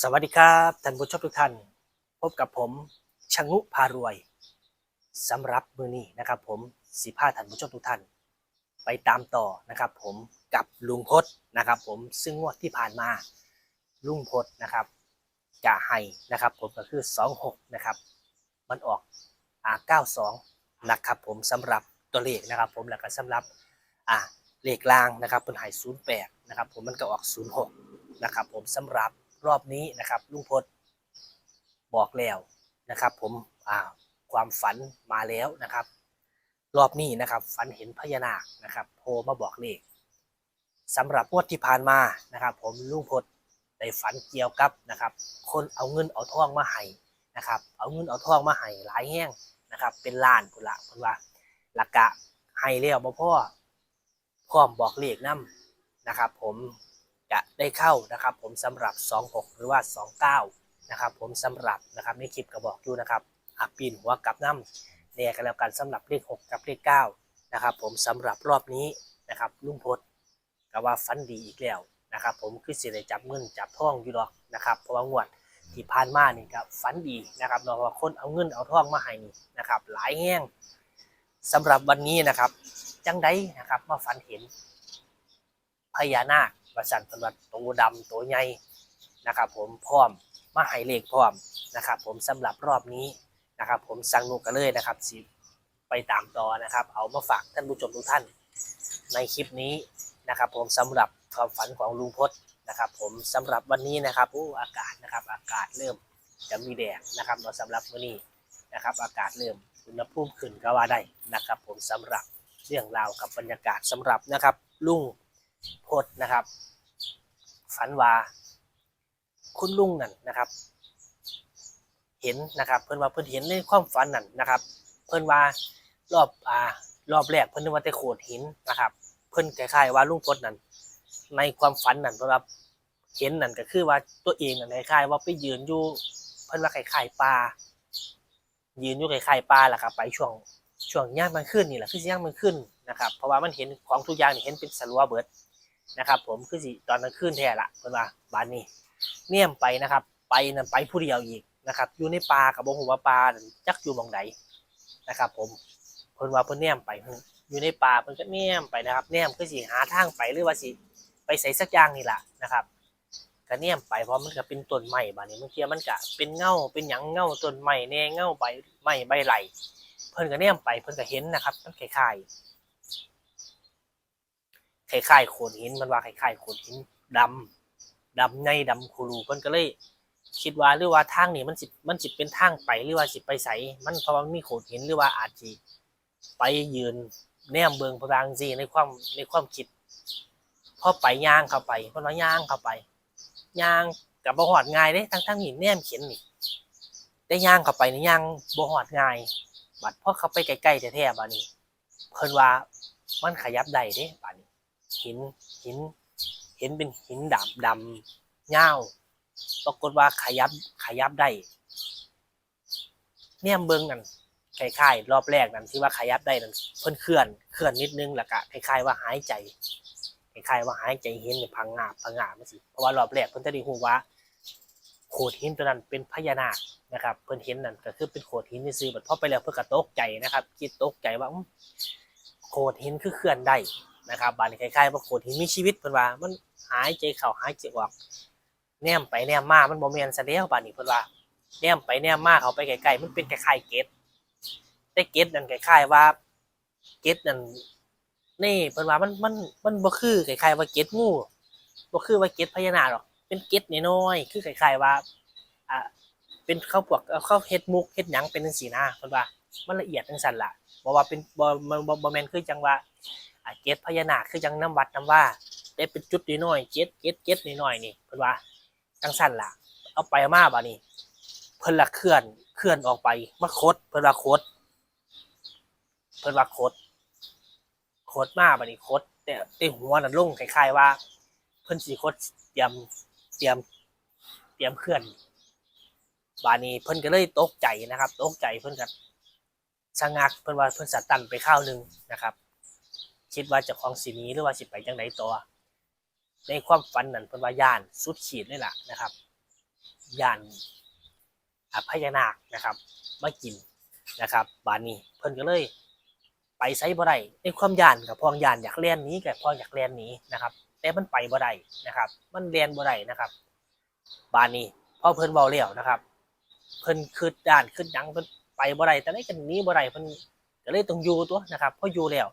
สวัสดีครับท่านผู้ชมทุกท่าน พบกับผมชงุพารวยสำหรับมือนี้นะครับ ผมสิพาท่านผู้ชมทุกท่าน ไปตามต่อนะครับ ผมกับลุงพศนะครับ ผมซึ่งงวดที่ผ่านมาลุงพศนะครับ จะให้นะครับ ผมก็คือ 26 นะครับ มันออกอ่า92 นะครับ ผมสำหรับตัวเลขนะครับ ผมแล้วก็สำหรับอ่าเลขล่างนะครับเป็นหาย08 นะครับ ผมมันก็ออก 06 นะครับ ผมสำหรับ รอบนี้นะครับ ลุงพศบอกแล้วนะครับ ผมอ่าความฝันมาแล้วนะครับ รอบนี้นะครับ ฝันเห็นพญานาคนะครับโผล่มาบอกเลขสำหรับงวดที่ผ่านมานะครับ ผมลุงพศได้ฝันเกี่ยวกับนะครับ คนเอาเงินเอาทองมาให้นะครับ เอาเงินเอาทองมาให้หลายแห้งนะครับ เป็นล้านพุ่นละเพิ่นว่าหลักกะให้แล้วบ่พ่อพร้อมบอกเลขนํนะครับ ผม จะได้เข้านะครับ ผมสำหรับ 26 หรือว่า 29 นะครับ ผมสำหรับนะครับในคลิปก็บอกอยู่นะครับอักปีนหัวกับน้ำแน่กันแล้วกันสำหรับเลข 6 กับเลข 9 นะครับ ผมสำหรับรอบนี้นะครับลุงพลก็ว่าฟันดีอีกแล้วนะครับ ผมคือสิได้จับเงินจับทองอยู่ดอกนะครับเพราะว่างวดที่ผ่านมานี่ก็ฟันดีนะครับเนาว่าคนเอาเงินเอาทองมาให้นี่นะครับ หลายแห้งสำหรับวันนี้นะครับ จังไดนะครับมาฝันเห็นพญานาค ประสันพันวัดตัวดำตัวใหญ่นะครับ ผมพร้อมมาให้เลขพร้อมนะครับ ผมสำหรับรอบนี้นะครับ ผมสั่งนุกกันเลยนะครับสิไปตามต่อนะครับ เอามาฝากท่านผู้ชมทุกท่านในคลิปนี้นะครับ ผมสำหรับความฝันของลุงพจน์นะครับ ผมสำหรับวันนี้นะครับโอ้อากาศนะครับ อากาศเริ่มจะมีแดดนะครับเราสำหรับวันนี้นะครับ อากาศเริ่มอุณหภูมิขึ้นก็ว่าได้นะครับ ผมสำหรับเรื่องราวกับบรรยากาศสำหรับนะครับลุง พจน์นะครับ ฝันว่าคุณลุงนั่นนะครับ เห็นนะครับ เพิ่นว่าเพิ่นเห็นในความฝันนั่นนะครับ เพิ่นว่ารอบอ่ารอบแรกเพิ่นนึกว่าแต่โขดหินนะครับ เพิ่นคล้ายๆว่าลุงพลนั่นในความฝันนั่นเพิ่นว่าเห็นนั่นก็คือว่าตัวเองนั่นคล้ายๆว่าไปยืนอยู่เพิ่นว่าคล้ายๆป่ายืนอยู่คล้ายๆป่าแหละครับไปช่วงช่วงย่างมันขึ้นนี่แหละคือย่างมันขึ้นนะครับ เพราะว่ามันเห็นของทุกอย่างนี่เห็นเป็นสลัวเบิด นะครับ ผมคือสิตอนนั้นขึ้นแท้ละเพิ่นว่าบานนี้เนี่ยมไปนะครับ ไปนั่นไปผู้เดียวอีกนะครับ อยู่ในป่ากับบ่ฮู้ว่าป่าจักอยู่หม่องใดนะครับ ผมเพิ่นว่าเพิ่นแนมไปอยู่ในป่าเพิ่นก็แนมไปนะครับแนมคือสิหาทางไปหรือว่าสิไปใส่สักอย่างนี่ล่ะนะครับก็แนมไปเพราะมันก็เป็นต้นไม้บาดนี้บางทีมันก็เป็นเงาเป็นหยังเงาต้นไม้แน่เงาใบไม้ใบไหลเพิ่นก็แนมไปเพิ่นก็เห็นนะครับมันคล้ายๆ คล้ายๆโขดหินมันว่าคล้ายๆโขดหินดำดำในดำคูรูเพิ่นก็เลยคิดว่าหรือว่าทางนี้มันสิมันสิเป็นทางไปหรือว่าสิไปใสมันเพราะว่ามันมีโขดหินหรือว่าอาจสิไปยืนแนมเบิงพระรางซีในความในความคิดพอไปย่างเข้าไปเพราะว่าย่างเข้าไปย่างกับบ่หอดง่ายเด้ทั้งทั้งหินแนมเข็นนี่ได้ย่างเข้าไปนี่ย่างบ่หอดง่ายบัดพอเข้าไปใกล้ๆแท้ๆบัดนี้ เพิ่นว่ามันขยับได้เด้บัดนี้ หินหิน เห็นเป็นหินดำดำเงาปรากฏว่าขยับขยับได้เนี่ยเบิ้งนั่นคล้ายๆรอบแรกนั่นที่ว่าขยับได้นั่นเพิ่นเคลื่อนเคลื่อนนิดนึงแล้วก็คล้ายๆว่าหายใจคล้ายๆว่าหายใจเห็นเนี่ยพังงาบพังงาบมาสิเพราะว่ารอบแรกเพิ่นจะได้ฮู้ว่าโขดหินตัวนั้นเป็นพญานาคนะครับ เพิ่นเห็นนั่นก็คือเป็นโขดหินซื่อบัดพอไปแล้วเพิ่นก็ตกใจนะครับ คิดตกใจว่าโขดหินคือเคลื่อนได้ นะครับบานี้คล้ายๆว่าโขดหินมีชีวิตเพิ่นว่า มันหายใจเข้าหายใจออกแนมไปแนมมามันบ่แม่นซะแล้วป่านนี้เพิ่นว่าแนมไปแนมมาเขาไปไกลๆมันเป็นคล้ายๆเกตแต่เกตนั่นคล้ายๆว่าเกตนั่นนี่เพิ่นว่ามันมันมันบ่คือคล้ายๆว่าเกตงูบ่คือว่าเกตพญานาคหรอกเป็นเกตน้อยๆคือคล้ายๆว่าอ่าเป็นข้าวพวกข้าวเฮ็ดมุกเฮ็ดหยังเป็นจังซี่นะเพิ่นว่ามันละเอียดจังซั่นล่ะบ่ว่าเป็นบ่บ่บ่แม่นคือจังว่า เกตพญานาคคือจังน้ำวัดน้ำว่าได้เป็นจุดน้อยๆเกตเกตเกตน้อยนี่เพิ่นว่าจังสั้นล่ะ เอาไปมาบ่านี้เพิ่นละเคลื่อนเคลื่อนออกไปมาโคดเพิ่นว่าโคดเพิ่นว่าโคดโคดมาบ่านี้โคดแต่แต่หัวนั่นลงคล้ายๆว่า เพิ่นสิโคดเตรียมเตรียมเตรียมเคลื่อนบานี้เพิ่นก็เลยตกใจนะครับ ตกใจเพิ่นก็ชะงักเพิ่นว่าเพิ่นสะตันไปข้าวหนึ่งนะครับ คิดว่าจะของสินี้หรือว่าสิไปจังไดต่อในความฝันนั่นเพิ่นว่าย่านสุดขีดเลยล่ะนะครับยานอพญานาคนะครับมากินนะครับบานนี้เพิ่นก็เลยไปไซบ่ได้ในความยานกับพองยานอยากเลียนนี้กับพองอยากเลียนนี้นะครับ แต่มันไปบ่ได้นะครับ มันเลียนบ่ได้นะครับ บานนี้พอเพิ่นเบาแล้วนะครับ เพิ่นคืดด้านคืดยังเพิ่นไปบ่ได้แต่ได้กันหนี้บ่ได้เพิ่นก็เลยต้องอยู่ตัวนะครับพออยู่แล้ว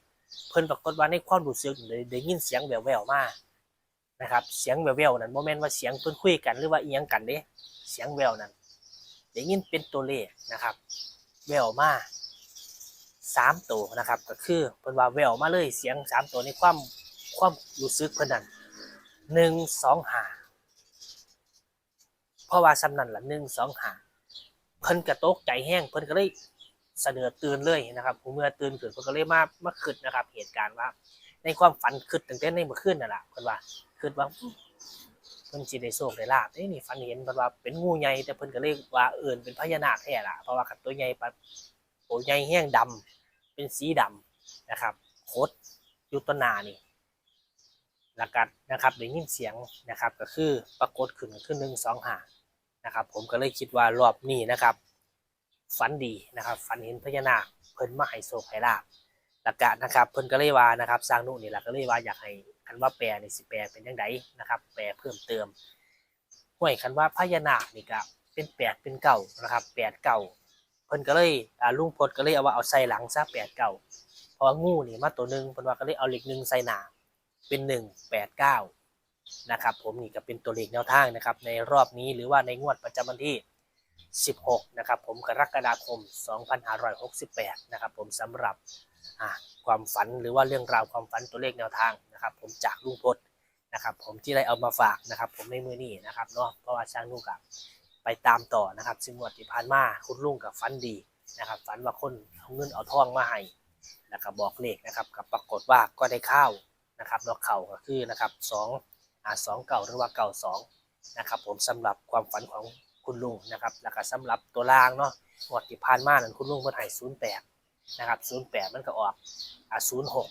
เพิ่นปรากฏว่าในความรู้สึกได้ได้ยินเสียงแว่วๆมานะครับเสียงแว่วๆนั้นบ่แม่นว่าเสียงเพิ่นคุยกันหรือว่าอีหยังกันเด้เสียงแววนั้นได้ยินเป็นตัวเลขนะครับ แววมาสามตัวนะครับ ก็คือเพิ่นว่าแววมาเลยเสียงสามตัวในความความรู้สึกเพิ่นนั้นหนึ่งสองหาเพราะว่าสำนันละหนึ่งสองหาเพิ่นกระตกใจแห้งเพิ่นก็เลย เสนอตื่นเลยนะครับผมเมื่อตื่นขึ้นเพิ่นก็เลยมามาคิดนนะครับ เหตุการณ์ว่า ในความฝันคิดตั้งแต่ในเมื่อคืนนั่นแหละเพิ่นว่าคิดว่าเพิ่นสิได้โชคได้ลาภเอ้ยนี่ฝันเห็นเพิ่นว่าเป็นงูใหญ่แต่เพิ่นก็เลยว่าเอิ้นเป็นพญานาคแท้ล่ะเพราะว่าคันตัวใหญ่ปะตัวใหญ่แห้งดำเป็นสีดำนะครับโคตรยู่ต้นหนานี่ล้วกันนะครับได้ยินเสียงนะครับ ก็คือปรากฏขึ้นก็คือหนึ่งสองห้านะครับ ผมก็เลยคิดว่ารอบนี้นะครับ ฝันดีนะครับฝันเห็นพญานาคเพิ่นมาให้โชคให้ลาภหลักกะนะครับเพิ่นก็เลยว่านะครับสร้างนุนี่แหละก็เลยว่าอยากให้คันว่าแปลนี่สิแปลเป็นจังไดนะครับ แปลเพิ่มเติมห้วยคันว่าพญานาคนี่ก็เป็นแปดเป็นเก้านะครับแปดเก้าเพิ่นก็เลยอ่าลุงพลก็เลยเอาว่าเอาใส่หลังซะแปดเก้าเพราะว่างูนี่มาตัวหนึ่งเพิ่นว่าก็เลยเอาเลขหนึ่งใส่หนาเป็นหนึ่งแปดเก้านะครับผมนี่ก็เป็นตัวเลขแนวทางนะครับในรอบนี้หรือว่าในงวดประจำวันที่ 16 นะครับผมกรกฎาคม 2568 นะครับผมสำหรับความฝันหรือว่าเรื่องราวความฝันตัวเลขแนวทางนะครับผมจากลุงพลนะครับผมที่ได้เอามาฝากนะครับผมในมือนี้นะครับเนาะเพราะว่าช่างนุ่งกับไปตามต่อนะครับซึ่งงวดที่ผ่านมาคุณลุงกับฝันดีนะครับฝันว่าคนเอาเงินเอาทองมาให้นะครับบอกเลขนะครับกับปรากฏว่าก็ได้ข้าวนะครับเนาะเข่าก็คือนะครับสองอ่าสองเก่าหรือว่าเก่าสองนะครับผมสำหรับความฝันของ คุณลุงนะครับแล้วก็สำหรับตัวล่างเนาะงวดที่ผ่านมานั้นคุณลุงเพิ่นให้ศูนย์แปดนะครับ08มันก็ออกอ่า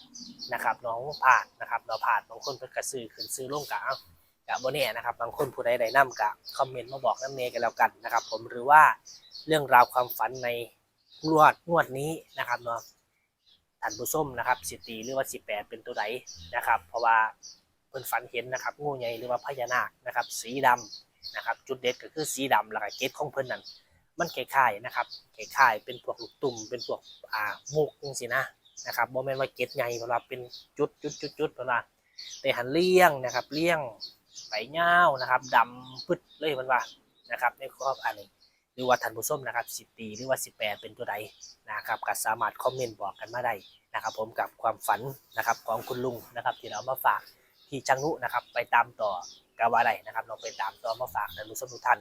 06นะครับน้องผ่านนะครับเราผ่านบางคนเพิ่นก็ซื้อขึ้นซื้อลงกะเอากะบ่แน่นะครับบางคนผู้ใดได้นํกะคอมเมนต์มาบอกน้ำเนกันแล้วกันนะครับ ผมหรือว่าเรื่องราวความฝันในงวดงวดนี้นะครับเนาะท่านผู้ชมนะครับสิตีหรือว่า18เป็นตัวใดนะครับ เพราะว่าเพิ่นฝันเห็นนะครับงูใหญ่หรือว่าพญานาคนะครับ สีดำ นะครับจุดเด็ดก็คือสีดำแล้วก็เกตของเพิ่นนั่นมันคล้ายๆนะครับคล้ายๆเป็นพวกลูกตุ่มเป็นพวกอ่ามุกจังซี่นะนะครับบ่แม่นว่าเก็ดใหญ่เวลาเป็นจุดจุดจุดจุดเวลาแต่หันเลี้ยงนะครับเลี้ยงไปเงานะครับดำปึ๊ดเลยมันว่านะครับในข้อบอันนี้หรือว่าท่านผู้ชมนะครับสิบตีหรือว่าสิบแปดเป็นตัวใดนะครับก็สามารถคอมเมนต์บอกกันมาได้นะครับ ผมกับความฝันนะครับของคุณลุงนะครับที่เราเอามาฝากที่จังนุนะครับไปตามต่อ กาวาไดนะครับเราไปตามต่อมาฝากท่านผู้ชมทุกท่าน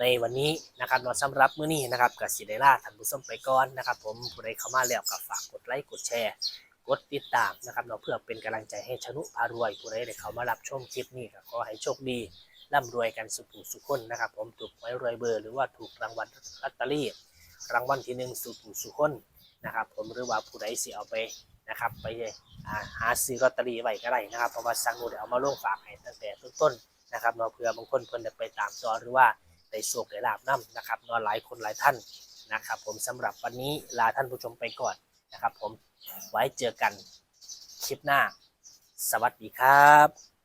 ในวันนี้นะครับเนาสำหรับมื้อนี้นะครับกับสิได้ลาท่านผู้ชมไปก่อนนะครับ ผมผู้ใดเข้ามาแล้วก็ฝากกดไลค์กดแชร์กดติดตามนะครับเนาเพื่อเป็นกำลังใจให้ชนุพารวยผู้ใดได้เข้ามารับชมคลิปนี้ก็ขอให้โชคดีร่ำรวยกันสุขสุขคนนะครับ ผมถูกไว้รวยเบอร์หรือว่าถูกรางวัลลอตเตอรี่รางวัลที่หนึ่งสุขสุขคนนะครับ ผมหรือว่าผู้ใดสิเอาไป นะครับ ไปหาซื้อลอตเตอรี่ไว้ก็ได้นะครับ เพราะว่าสั่งโด้เอามาลงฝากให้ตั้งแต่ต้นๆนะครับเนาะเพื่อบางคนเพิ่นจะไปตามจอหรือว่าได้โชคได้ลาบน้ำนะครับนอนหลายคนหลายท่านนะครับ ผมสำหรับวันนี้ลาท่านผู้ชมไปก่อนนะครับ ผมไว้เจอกันคลิปหน้า สวัสดีครับ